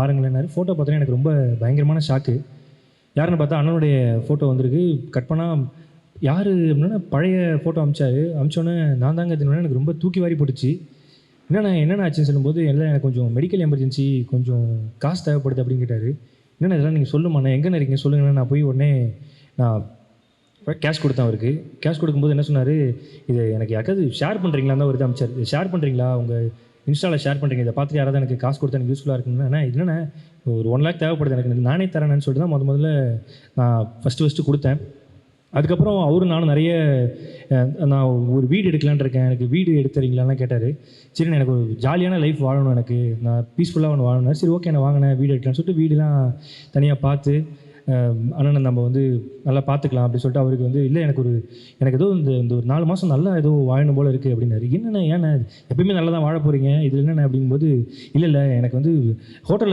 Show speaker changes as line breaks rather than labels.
பாருங்களேன்னாரு. Photo பார்த்தோன்னே எனக்கு ரொம்ப பயங்கரமான ஷாக்கு யாருன்னு பார்த்தா அண்ணனுடைய ஃபோட்டோ வந்திருக்கு. கட் பண்ணால் யார் அப்படின்னா பழைய ஃபோட்டோ அமிச்சாரு. அமிச்சோன்னே நான் தாங்க இதுன்னு எனக்கு ரொம்ப தூக்கி வாரி போட்டுச்சு. என்னண்ணா என்னென்ன ஆச்சுன்னு சொல்லும்போது எல்லாம் எனக்கு கொஞ்சம் மெடிக்கல் எமர்ஜென்சி கொஞ்சம் காசு தேவைப்படுது அப்படின்னு கேட்டார். என்னண்ணா இதெல்லாம் நீங்கள் சொல்லுமாண்ணே எங்கே இருக்கீங்க? சொல்லுங்கண்ணா. நான் போய் உடனே நான் கேஷ் கொடுத்தேன் அவருக்கு. கேஷ் கொடுக்கும்போது என்ன சொன்னார்? இது எனக்கு யாருக்காவது ஷேர் பண்ணுறீங்களா தான் ஒரு அமிச்சார். ஷேர் பண்ணுறீங்களா உங்கள் இன்ஸ்டாவில் ஷேர் பண்ணுறீங்க இதை பார்த்துட்டு யாராவது எனக்கு காசு கொடுத்தா எனக்கு யூஸ்ஃபுல்லாக இருக்குன்னா என்னென்ன ஒரு ஒன் லேக் தேவைப்படுது. எனக்கு நானே தரேன்னு சொல்லிட்டு தான் முத முதல்ல நான் ஃபஸ்ட்டு ஃபஸ்ட்டு கொடுத்தேன். அதுக்கப்புறம் அவரும் நானும் நிறைய நான் ஒரு வீடு எடுக்கலான் இருக்கேன். எனக்கு வீடு எடுத்துறீங்களான்னு கேட்டார். சரி எனக்கு ஒரு ஜாலியான லைஃப் வாழணும் எனக்கு. நான் பீஸ்ஃபுல்லாக ஒன்று வாழணும். சரி ஓகே நான் வாங்கினேன் வீடு எடுக்கலான்னு சொல்லிட்டு வீடுலாம் தனியாக பார்த்து அண்ணனை நம்ம வந்து நல்லா பார்த்துக்கலாம் அப்படின்னு சொல்லிட்டு அவருக்கு வந்து இல்லை எனக்கு ஒரு எனக்கு ஏதோ இந்த இந்த ஒரு நாலு மாதம் நல்லா ஏதோ வாழணும் போல் இருக்குது அப்படின்னாரு என்னென்ன ஏண்ணே எப்பயுமே நல்லா தான் வாழ போகிறீங்க இதில் என்னென்ன அப்படிங்கும்போது இல்லை இல்லை எனக்கு வந்து ஹோட்டலில்